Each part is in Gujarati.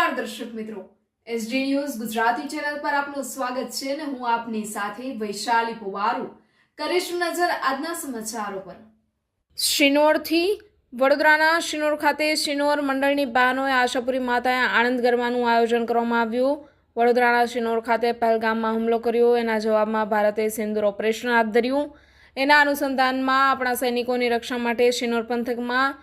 નમસ્કાર દર્શક મિત્રો. એસડી ન્યૂઝ ગુજરાતી ચેનલ પર આપનું સ્વાગત છે અને હું આપની સાથે વૈશાલી પુવારુ. કરીશું નજર આજના સમાચારો પર. શિનોરથી વડોદરાના શિનોર ખાતે શિનોર મંડળની બહેનોએ આશાપુરી માતાએ આનંદ ગરબાનું આયોજન કરવામાં આવ્યું. વડોદરાના શિનોર ખાતે પહેલગામમાં હુમલો કર્યો. એના જવાબમાં ભારતે સિંદૂર ઓપરેશન હાથ ધર્યું. એના અનુસંધાનમાં આપણા સૈનિકોની રક્ષા માટે શિનોર પંથકમાં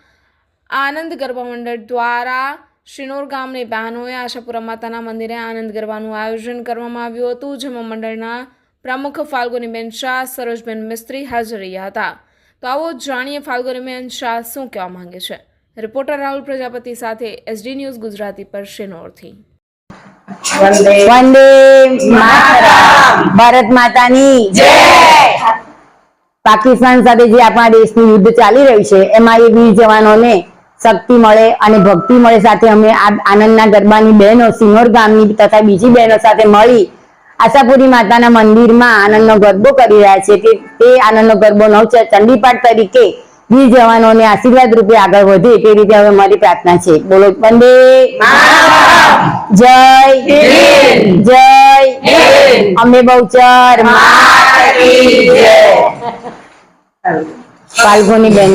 આનંદ ગરબા મંડળ દ્વારા શિનોર ગામની બહેનોએ આશાપુરા માતાના મંદિરે આનંદ ગરબાનું આયોજન કરવામાં આવ્યું હતું જેમાં મંડળના પ્રમુખ ફાલ્ગુનીબેન શાહ સરોજબેન મિસ્ત્રી હાજર રહ્યા હતા. તો આવો જાણીએ ફાલ્ગુનીબેન શાહ શું કહેવા માંગે છે. રિપોર્ટર રાહુલ પ્રજાપતિ સાથે એસડી ન્યૂઝ ગુજરાતી પર શિનોરથી વંદે ભારત માતાની જય. પાકિસ્તાન સાથે જે આપણા દેશનું યુદ્ધ ચાલી રહ્યું છે એમાં એ વીર જવાનોને શક્તિ મળે અને ભક્તિ મળે સાથે અમે આ આનંદના ગરબાની બહેનો સિંહોર ગામની તથા બીજી બહેનો સાથે મળી આશાપુરી માતાના મંદિરમાં આનંદનો ગરબો કરી રહ્યા છે તે તે આનંદનો ગરબો નવ ચંડીપાઠ તરીકે વીર જવાનોને આશીર્વાદ રૂપે આગળ વધે તે રીતે હવે મારી પ્રાર્થના છે. બોલો વંદે જય જય અમે બહુચર ફાલ્ગુની બેન.